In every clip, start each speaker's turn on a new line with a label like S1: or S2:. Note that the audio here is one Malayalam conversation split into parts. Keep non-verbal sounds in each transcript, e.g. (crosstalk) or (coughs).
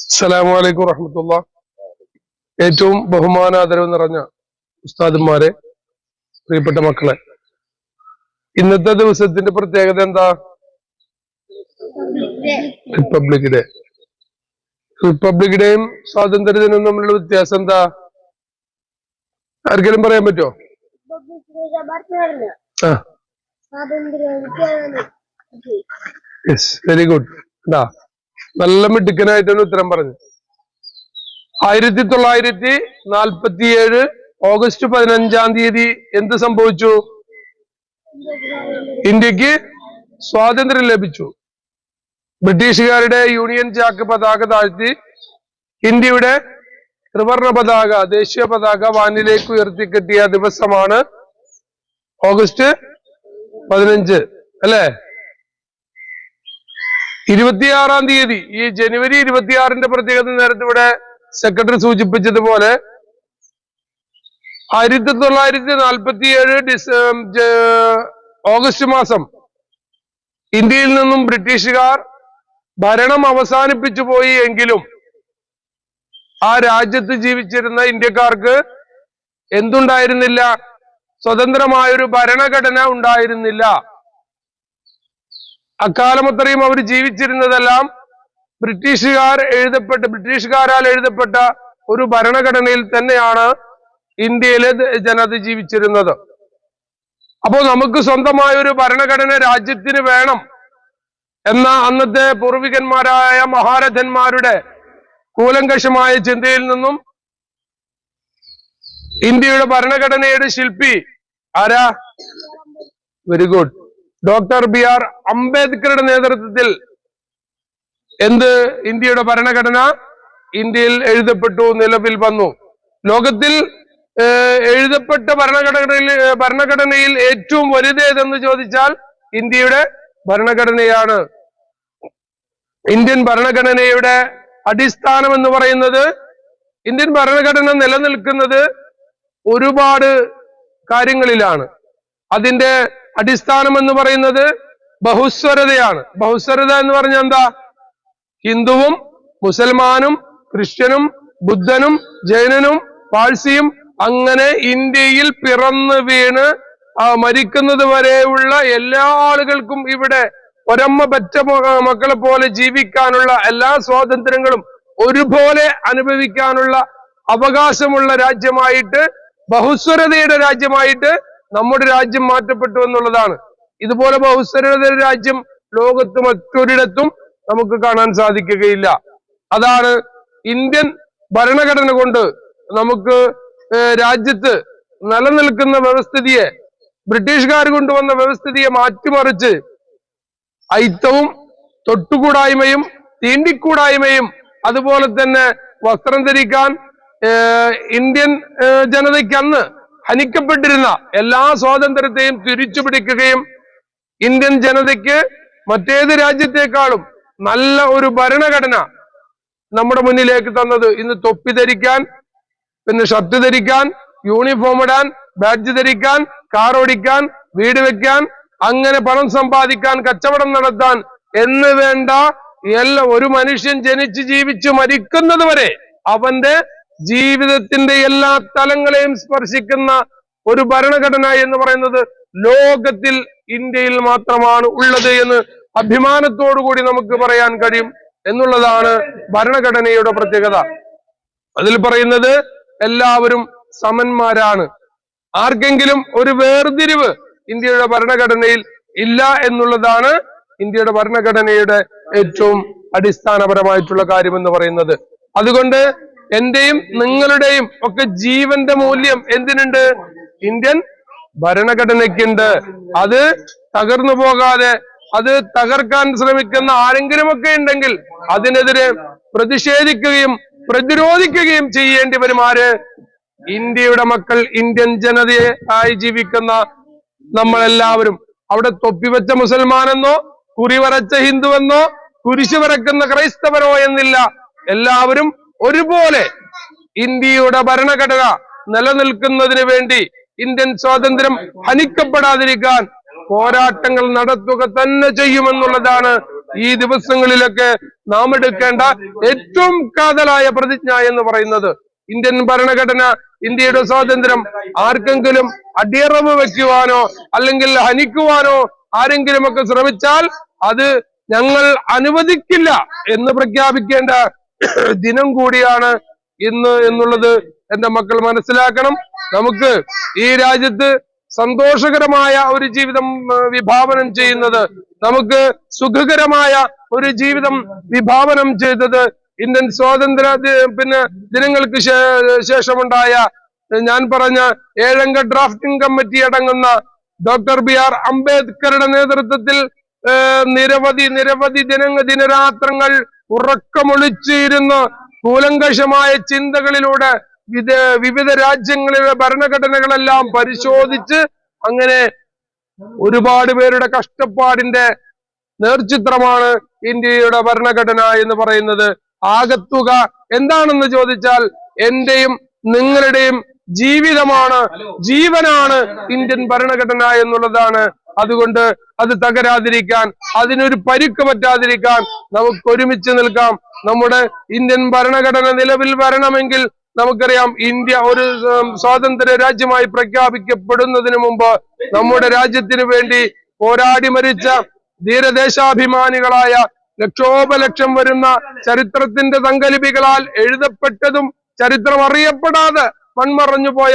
S1: അസ്സലാമു അലൈക്കും വറഹമത്തുള്ള ഏറ്റവും ബഹുമാനാദരവ് നിറഞ്ഞ ഉസ്താദന്മാരെ പ്രിയപ്പെട്ട മക്കളെ ഇന്നത്തെ ദിവസത്തിന്റെ പ്രത്യേകത എന്താ? റിപ്പബ്ലിക് ഡേ റിപ്പബ്ലിക് ഡേയും സ്വാതന്ത്ര്യ ദിനവും തമ്മിലുള്ള വ്യത്യാസം എന്താ? ആർക്കെങ്കിലും പറയാൻ പറ്റുമോ ആ. യെസ് വെരി ഗുഡ് എന്താ നല്ല മിടുക്കനായിട്ടാണ് ഉത്തരം പറഞ്ഞു ആയിരത്തി തൊള്ളായിരത്തി നാൽപ്പത്തി ഏഴ് ഓഗസ്റ്റ് പതിനഞ്ചാം തീയതി എന്ത് സംഭവിച്ചു? ഇന്ത്യയ്ക്ക് സ്വാതന്ത്ര്യം ലഭിച്ചു. ബ്രിട്ടീഷുകാരുടെ യൂണിയൻ ജാക്ക് പതാക താഴ്ത്തി ഇന്ത്യയുടെ ത്രിവർണ പതാക ദേശീയ പതാക വാനിലേക്ക് ഉയർത്തിക്കെട്ടിയ ദിവസമാണ് ഓഗസ്റ്റ് പതിനഞ്ച് അല്ലേ? ഇരുപത്തിയാറാം തീയതി ഈ ജനുവരി ഇരുപത്തിയാറിന്റെ പ്രത്യേകത നേരത്തെ ഇവിടെ സെക്രട്ടറി സൂചിപ്പിച്ചതുപോലെ ആയിരത്തി തൊള്ളായിരത്തി നാൽപ്പത്തിയേഴ് ഡിസ ഓഗസ്റ്റ് മാസം ഇന്ത്യയിൽ നിന്നും ബ്രിട്ടീഷുകാർ ഭരണം അവസാനിപ്പിച്ചു പോയി എങ്കിലും ആ രാജ്യത്ത് ജീവിച്ചിരുന്ന ഇന്ത്യക്കാർക്ക് എന്തുണ്ടായിരുന്നില്ല? സ്വതന്ത്രമായൊരു ഭരണഘടന ഉണ്ടായിരുന്നില്ല. അക്കാലം അത്രയും അവർ ജീവിച്ചിരുന്നതെല്ലാം ബ്രിട്ടീഷുകാർ എഴുതപ്പെട്ട ബ്രിട്ടീഷുകാരാൽ എഴുതപ്പെട്ട ഒരു ഭരണഘടനയിൽ തന്നെയാണ് ഇന്ത്യയിലെ ജനത ജീവിച്ചിരുന്നത്. അപ്പോൾ നമുക്ക് സ്വന്തമായ ഒരു ഭരണഘടന രാജ്യത്തിന് വേണം എന്ന അന്നത്തെ പൂർവികന്മാരായ മഹാരഥന്മാരുടെ കൂലങ്കഷമായ ചിന്തയിൽ നിന്നും ഇന്ത്യയുടെ ഭരണഘടനയുടെ ശില്പി ആരാ? Very good. Doctor B R അംബേദ്കറുടെ നേതൃത്വത്തിൽ എന്ത് ഇന്ത്യയുടെ ഭരണഘടന ഇന്ത്യയിൽ എഴുതപ്പെട്ടു നിലവിൽ വന്നു. ലോകത്തിൽ എഴുതപ്പെട്ട ഭരണഘടനയിൽ ഭരണഘടനയിൽ ഏറ്റവും വലുതേതെന്ന് ചോദിച്ചാൽ ഇന്ത്യയുടെ ഭരണഘടനയാണ്. ഇന്ത്യൻ ഭരണഘടനയുടെ അടിസ്ഥാനം എന്ന് പറയുന്നത് ഇന്ത്യൻ ഭരണഘടന നിലനിൽക്കുന്നത് ഒരുപാട് കാര്യങ്ങളിലാണ്. അതിന്റെ അടിസ്ഥാനം എന്ന് പറയുന്നത് ബഹുസ്വരതയാണ്. ബഹുസ്വരത എന്ന് പറഞ്ഞാൽ എന്താ? ഹിന്ദുവും മുസൽമാനും ക്രിസ്ത്യനും ബുദ്ധനും ജൈനനും പാഴ്സിയും അങ്ങനെ ഇന്ത്യയിൽ പിറന്നു വീണ് മരിക്കുന്നത് വരെയുള്ള എല്ലാ ആളുകൾക്കും ഇവിടെ ഒരമ്മ പറ്റ മക്കളെ പോലെ ജീവിക്കാനുള്ള എല്ലാ സ്വാതന്ത്ര്യങ്ങളും ഒരുപോലെ അനുഭവിക്കാനുള്ള അവകാശമുള്ള രാജ്യമായിട്ട് ബഹുസ്വരതയുടെ രാജ്യമായിട്ട് നമ്മുടെ രാജ്യം മാറ്റപ്പെട്ടു എന്നുള്ളതാണ്. ഇതുപോലെ ബഹുസ്വരതയുടെ രാജ്യം ലോകത്ത് മറ്റൊരിടത്തും നമുക്ക് കാണാൻ സാധിക്കുകയില്ല. അതാണ് ഇന്ത്യൻ ഭരണഘടന കൊണ്ട് നമുക്ക് രാജ്യത്ത് നിലനിൽക്കുന്ന വ്യവസ്ഥിതിയെ ബ്രിട്ടീഷുകാർ കൊണ്ടുവന്ന വ്യവസ്ഥിതിയെ മാറ്റിമറിച്ച് ഐത്തവും തൊട്ടുകൂടായ്മയും തീണ്ടിക്കൂടായ്മയും അതുപോലെ തന്നെ വസ്ത്രം ധരിക്കാൻ ഇന്ത്യൻ ജനതയ്ക്ക് അന്ന് ഹനിക്കപ്പെട്ടിരുന്ന എല്ലാ സ്വാതന്ത്ര്യത്തെയും തിരിച്ചു പിടിക്കുകയും ഇന്ത്യൻ ജനതയ്ക്ക് മറ്റേത് രാജ്യത്തെക്കാളും നല്ല ഒരു ഭരണഘടന നമ്മുടെ മുന്നിലേക്ക് തന്നത് ഇന്ന് തൊപ്പി ധരിക്കാൻ പിന്നെ ഷർട്ട് ധരിക്കാൻ യൂണിഫോം ഇടാൻ ബാഡ്ജ് ധരിക്കാൻ കാർ ഓടിക്കാൻ വീട് വെക്കാൻ അങ്ങനെ പണം സമ്പാദിക്കാൻ കച്ചവടം നടത്താൻ എന്ന് വേണ്ട എല്ലാ ഒരു മനുഷ്യൻ ജനിച്ച് ജീവിച്ച് മരിക്കുന്നത് വരെ അവന്റെ ജീവിതത്തിന്റെ എല്ലാ തലങ്ങളെയും സ്പർശിക്കുന്ന ഒരു ഭരണഘടന എന്ന് പറയുന്നത് ലോകത്തിൽ ഇന്ത്യയിൽ മാത്രമാണ് ഉള്ളത് എന്ന് അഭിമാനത്തോടു കൂടി നമുക്ക് പറയാൻ കഴിയും എന്നുള്ളതാണ് ഭരണഘടനയുടെ പ്രത്യേകത. അതിൽ പറയുന്നത് എല്ലാവരും സമന്മാരാണ്. ആർക്കെങ്കിലും ഒരു വേർതിരിവ് ഇന്ത്യയുടെ ഭരണഘടനയിൽ ഇല്ല എന്നുള്ളതാണ് ഇന്ത്യയുടെ ഭരണഘടനയുടെ ഏറ്റവും അടിസ്ഥാനപരമായിട്ടുള്ള കാര്യം എന്ന് പറയുന്നത്. അതുകൊണ്ട് എന്റെയും നിങ്ങളുടെയും ഒക്കെ ജീവന്റെ മൂല്യം എന്തിനുണ്ട്? ഇന്ത്യൻ ഭരണഘടനയ്ക്കുണ്ട്. അത് തകർന്നു പോകാതെ അത് തകർക്കാൻ ശ്രമിക്കുന്ന ആരെങ്കിലും ഒക്കെ ഉണ്ടെങ്കിൽ അതിനെതിരെ പ്രതിഷേധിക്കുകയും പ്രതിരോധിക്കുകയും ചെയ്യേണ്ടി വരും ആര്? ഇന്ത്യയുടെ മക്കൾ ഇന്ത്യൻ ജനതയെ ആയി ജീവിക്കുന്ന നമ്മളെല്ലാവരും. അവിടെ തൊപ്പിവെച്ച മുസൽമാനെന്നോ കുറി വരച്ച ഹിന്ദുവെന്നോ കുരിശു വരക്കുന്ന ക്രൈസ്തവരോ എന്നില്ല. എല്ലാവരും ഒരുപോലെ ഇന്ത്യയുടെ ഭരണഘടന നിലനിൽക്കുന്നതിന് വേണ്ടി ഇന്ത്യൻ സ്വാതന്ത്ര്യം ഹനിക്കപ്പെടാതിരിക്കാൻ പോരാട്ടങ്ങൾ നടത്തുക തന്നെ ചെയ്യുമെന്നുള്ളതാണ് ഈ ദിവസങ്ങളിലൊക്കെ നാം എടുക്കേണ്ട ഏറ്റവും കാതലായ പ്രതിജ്ഞ എന്ന് പറയുന്നത്. ഇന്ത്യൻ ഭരണഘടന ഇന്ത്യയുടെ സ്വാതന്ത്ര്യം ആർക്കെങ്കിലും അടിയറവ് വെക്കുവാനോ അല്ലെങ്കിൽ ഹനിക്കുവാനോ ആരെങ്കിലുമൊക്കെ ശ്രമിച്ചാൽ അത് ഞങ്ങൾ അനുവദിക്കില്ല എന്ന് പ്രഖ്യാപിക്കേണ്ട (coughs) ദിനം കൂടിയാണ് ഇന്ന് എന്നുള്ളത് എന്റെ മക്കൾ മനസ്സിലാക്കണം. നമുക്ക് ഈ രാജ്യത്ത് സന്തോഷകരമായ ഒരു ജീവിതം വിഭാവനം ചെയ്യുന്നത് നമുക്ക് സുഖകരമായ ഒരു ജീവിതം വിഭാവനം ചെയ്തത് ഇന്ത്യൻ സ്വാതന്ത്ര്യ പിന്നെ ദിനങ്ങൾക്ക് ശേഷമുണ്ടായ ഞാൻ പറഞ്ഞ ഏഴംഗ ഡ്രാഫ്റ്റിംഗ് കമ്മിറ്റി അടങ്ങുന്ന ഡോക്ടർ ബി ആർ അംബേദ്കറുടെ നേതൃത്വത്തിൽ നിരവധി നിരവധി ദിന ദിനരാത്രങ്ങൾ ഉറക്കമൊളിച്ചിരുന്ന് കൂലങ്കഷമായ ചിന്തകളിലൂടെ വിവിധ വിവിധ രാജ്യങ്ങളിലെ ഭരണഘടനകളെല്ലാം പരിശോധിച്ച് അങ്ങനെ ഒരുപാട് പേരുടെ കഷ്ടപ്പാടിന്റെ നേർചിത്രമാണ് ഇന്ത്യയുടെ ഭരണഘടന എന്ന് പറയുന്നത്. ആകത്തുക എന്താണെന്ന് ചോദിച്ചാൽ എന്റെയും നിങ്ങളുടെയും ജീവിതമാണ് ജീവനാണ് ഇന്ത്യൻ ഭരണഘടന എന്നുള്ളതാണ്. അതുകൊണ്ട് അത് തകരാതിരിക്കാൻ അതിനൊരു പരുക്ക് പറ്റാതിരിക്കാൻ നമുക്ക് ഒരുമിച്ച് നിൽക്കാം. നമ്മുടെ ഇന്ത്യൻ ഭരണഘടന നിലവിൽ വരണമെങ്കിൽ നമുക്കറിയാം ഇന്ത്യ ഒരു സ്വാതന്ത്ര്യ രാജ്യമായി പ്രഖ്യാപിക്കപ്പെടുന്നതിന് മുമ്പ് നമ്മുടെ രാജ്യത്തിന് വേണ്ടി പോരാടി മരിച്ച ധീരദേശാഭിമാനികളായ ലക്ഷോപലക്ഷം വരുന്ന ചരിത്രത്തിന്റെ സങ്കല്പികളാൽ എഴുതപ്പെട്ടതും ചരിത്രം അറിയപ്പെടാതെ മൺമറഞ്ഞു പോയ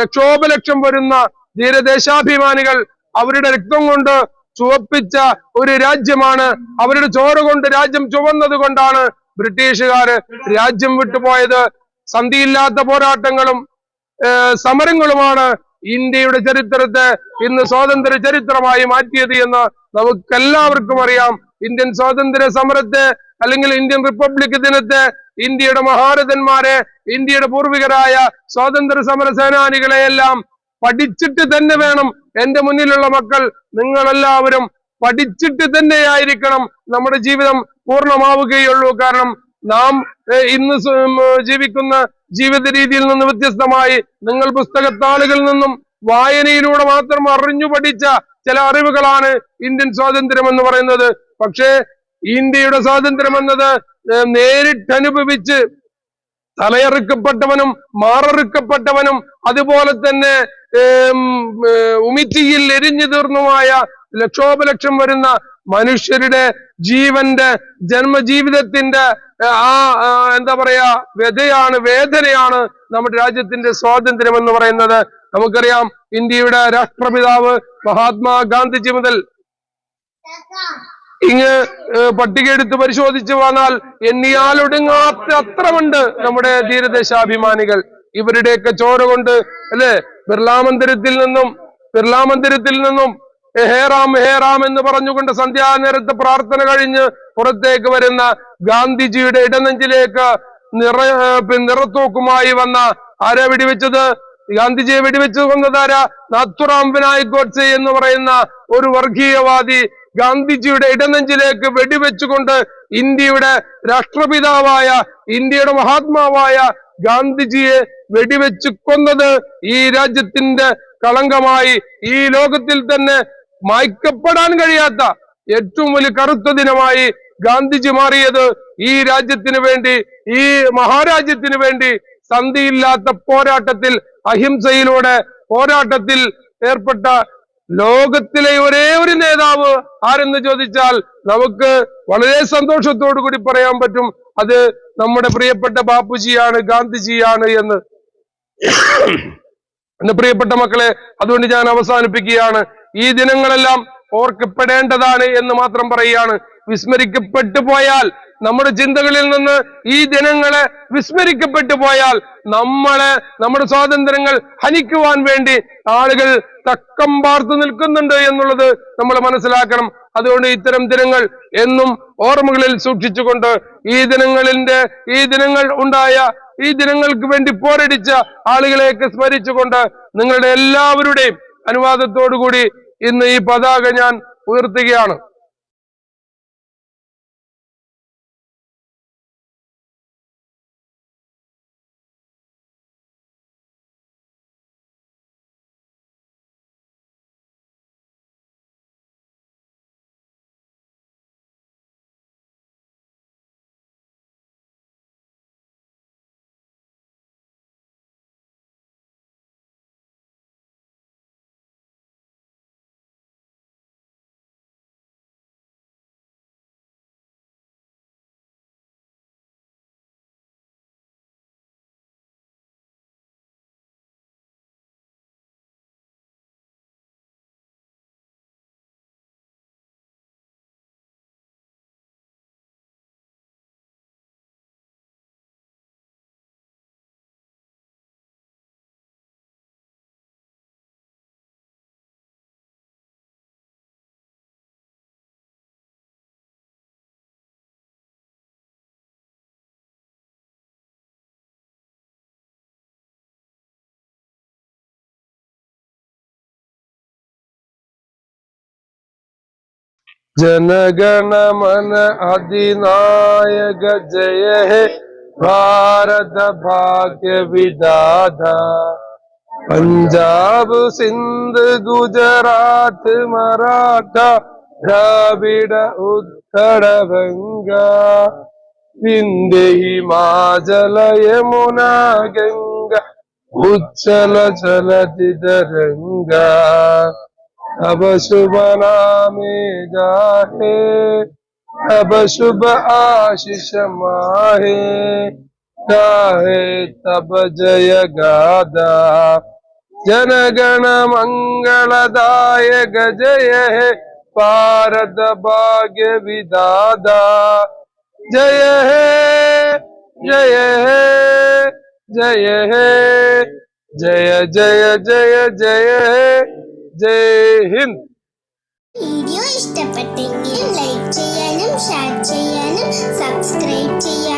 S1: ലക്ഷോപലക്ഷം വരുന്ന ധീരദേശാഭിമാനികൾ അവരുടെ രക്തം കൊണ്ട് ചുവപ്പിച്ച ഒരു രാജ്യമാണ്. അവരുടെ ചോര കൊണ്ട് രാജ്യം ചുവന്നത് കൊണ്ടാണ് ബ്രിട്ടീഷുകാര് രാജ്യം വിട്ടുപോയത് സന്ധിയില്ലാത്ത പോരാട്ടങ്ങളും സമരങ്ങളുമാണ് ഇന്ത്യയുടെ ചരിത്രത്തെ ഇന്ന് സ്വാതന്ത്ര്യ ചരിത്രമായി മാറ്റിയത് എന്ന് നമുക്കെല്ലാവർക്കും അറിയാം. ഇന്ത്യൻ സ്വാതന്ത്ര്യ സമരത്തെ അല്ലെങ്കിൽ ഇന്ത്യൻ റിപ്പബ്ലിക് ദിനത്തെ ഇന്ത്യയുടെ മഹാരഥന്മാരെ ഇന്ത്യയുടെ പൂർവികരായ സ്വാതന്ത്ര്യ സമര സേനാനികളെ എല്ലാം പഠിച്ചിട്ട് തന്നെ വേണം എന്റെ മുന്നിലുള്ള മക്കൾ നിങ്ങളെല്ലാവരും പഠിച്ചിട്ട് തന്നെയായിരിക്കണം നമ്മുടെ ജീവിതം പൂർണമാവുകയുള്ളൂ. കാരണം നാം ഇന്ന് ജീവിക്കുന്ന ജീവിത രീതിയിൽ നിന്ന് വ്യത്യസ്തമായി നിങ്ങൾ പുസ്തകത്താളുകളിൽ നിന്നും വായനയിലൂടെ മാത്രം അറിഞ്ഞു പഠിച്ച ചില അറിവുകളാണ് ഇന്ത്യൻ സ്വാതന്ത്ര്യം എന്ന് പറയുന്നത്. പക്ഷേ ഇന്ത്യയുടെ സ്വാതന്ത്ര്യം എന്നത് നേരിട്ടനുഭവിച്ച് തലയെറുക്കപ്പെട്ടവനും മാററുക്കപ്പെട്ടവനും അതുപോലെ തന്നെ ഉമിറ്റിയിൽ എരിഞ്ഞു തീർന്നുമായ ലക്ഷോപലക്ഷം വരുന്ന മനുഷ്യരുടെ ജീവന്റെ ജന്മജീവിതത്തിന്റെ ആ എന്താ പറയാ വ്യതയാണ് വേദനയാണ് നമ്മുടെ രാജ്യത്തിന്റെ സ്വാതന്ത്ര്യം എന്ന് പറയുന്നത്. നമുക്കറിയാം ഇന്ത്യയുടെ രാഷ്ട്രപിതാവ് മഹാത്മാ ഗാന്ധിജി മുതൽ ഇങ്ങ് ഏഹ് പട്ടിക എടുത്ത് പരിശോധിച്ചു വന്നാൽ എണ്ണിയാലൊടുങ്ങാത്ത അത്രമുണ്ട് നമ്മുടെ തീരദേശാഭിമാനികൾ ഇവരുടെയൊക്കെ ചോര കൊണ്ട് അല്ലെ? ബിർലാ മന്ദിരത്തിൽ നിന്നും ബിർലാ മന്ദിരത്തിൽ നിന്നും ഹേറാം ഹേറാം എന്ന് പറഞ്ഞുകൊണ്ട് സന്ധ്യാനേരത്തെ പ്രാർത്ഥന കഴിഞ്ഞ് പുറത്തേക്ക് വരുന്ന ഗാന്ധിജിയുടെ ഇടനെഞ്ചിലേക്ക് നിറ നിറത്തൂക്കുമായി വന്ന ആരാ വെടിവെച്ചത്? ഗാന്ധിജിയെ വെടിവെച്ചു വന്നതാരാ നാത്തുറാം വിനായക് ഗോഡ്സെ എന്ന് പറയുന്ന ഒരു വർഗീയവാദി ഗാന്ധിജിയുടെ ഇടനെഞ്ചിലേക്ക് വെടിവെച്ചുകൊണ്ട് ഇന്ത്യയുടെ രാഷ്ട്രപിതാവായ ഇന്ത്യയുടെ മഹാത്മാവായ ഗാന്ധിജിയെ വെടിവെച്ച് കൊന്നത് ഈ രാജ്യത്തിന്റെ കളങ്കമായി ഈ ലോകത്തിൽ തന്നെ മായ്ക്കപ്പെടാൻ കഴിയാത്ത ഏറ്റവും വലിയ കറുത്ത ദിനമായി ഗാന്ധിജി മാറിയത് ഈ രാജ്യത്തിന് വേണ്ടി ഈ മഹാരാജ്യത്തിന് വേണ്ടി സന്ധിയില്ലാത്ത പോരാട്ടത്തിൽ അഹിംസയിലൂടെ പോരാട്ടത്തിൽ ഏർപ്പെട്ട ലോകത്തിലെ ഒരേ ഒരു നേതാവ് ആരെന്ന് ചോദിച്ചാൽ നമുക്ക് വളരെ സന്തോഷത്തോടു കൂടി പറയാൻ പറ്റും. അത് നമ്മുടെ പ്രിയപ്പെട്ട ബാപ്പുജിയാണ് ഗാന്ധിജിയാണ് എന്ന്. എന്റെ പ്രിയപ്പെട്ട മക്കളെ അതുകൊണ്ട് ഞാൻ അവസാനിപ്പിക്കുകയാണ്. ഈ ദിനങ്ങളെല്ലാം ഓർക്കപ്പെടേണ്ടതാണ് എന്ന് മാത്രം പറയുകയാണ്. വിസ്മരിക്കപ്പെട്ടു പോയാൽ നമ്മുടെ ചിന്തകളിൽ നിന്ന് ഈ ദിനങ്ങളെ വിസ്മരിക്കപ്പെട്ടു പോയാൽ നമ്മളെ നമ്മുടെ സ്വാതന്ത്ര്യങ്ങൾ ഹനിക്കുവാൻ വേണ്ടി ആളുകൾ തക്കം പാർത്തു നിൽക്കുന്നുണ്ട് എന്നുള്ളത് നമ്മൾ മനസ്സിലാക്കണം. അതുകൊണ്ട് ഇത്തരം ദിനങ്ങൾ എന്നും ഓർമ്മകളിൽ സൂക്ഷിച്ചുകൊണ്ട് ഈ ദിനങ്ങളിന്റെ ഈ ദിനങ്ങൾ ഉണ്ടായ ഈ ദിനങ്ങൾക്ക് വേണ്ടി പോരടിച്ച ആളുകളെയൊക്കെ സ്മരിച്ചുകൊണ്ട് നിങ്ങളുടെ എല്ലാവരുടെയും അനുവാദത്തോടു കൂടി ഇന്ന് ഈ പതാക ഞാൻ ഉയർത്തുകയാണ്. जनगणमन अधिनायक जय हे भारत भाग्य विदाता पंजाब सिंध गुजरात मराठा द्राविड उत्कल गंगा विंध्य हिमाचल यमुना गंगा उच्चल चलति तरंगा अब शुभ नामे जाहे, अब शुभ आशीष माहे। गाहे तब जय गादा, जनगण मंगलदायक जय हे भारत भाग्य विदादा। जय हे जय हे जय हे, जय जय जय जय हे। ജയ് ഹിന്ദ്.
S2: വീഡിയോ ഇഷ്ടപ്പെട്ടെങ്കിൽ ലൈക്ക് ചെയ്യാനും ഷെയർ ചെയ്യാനും സബ്സ്ക്രൈബ് ചെയ്യാനും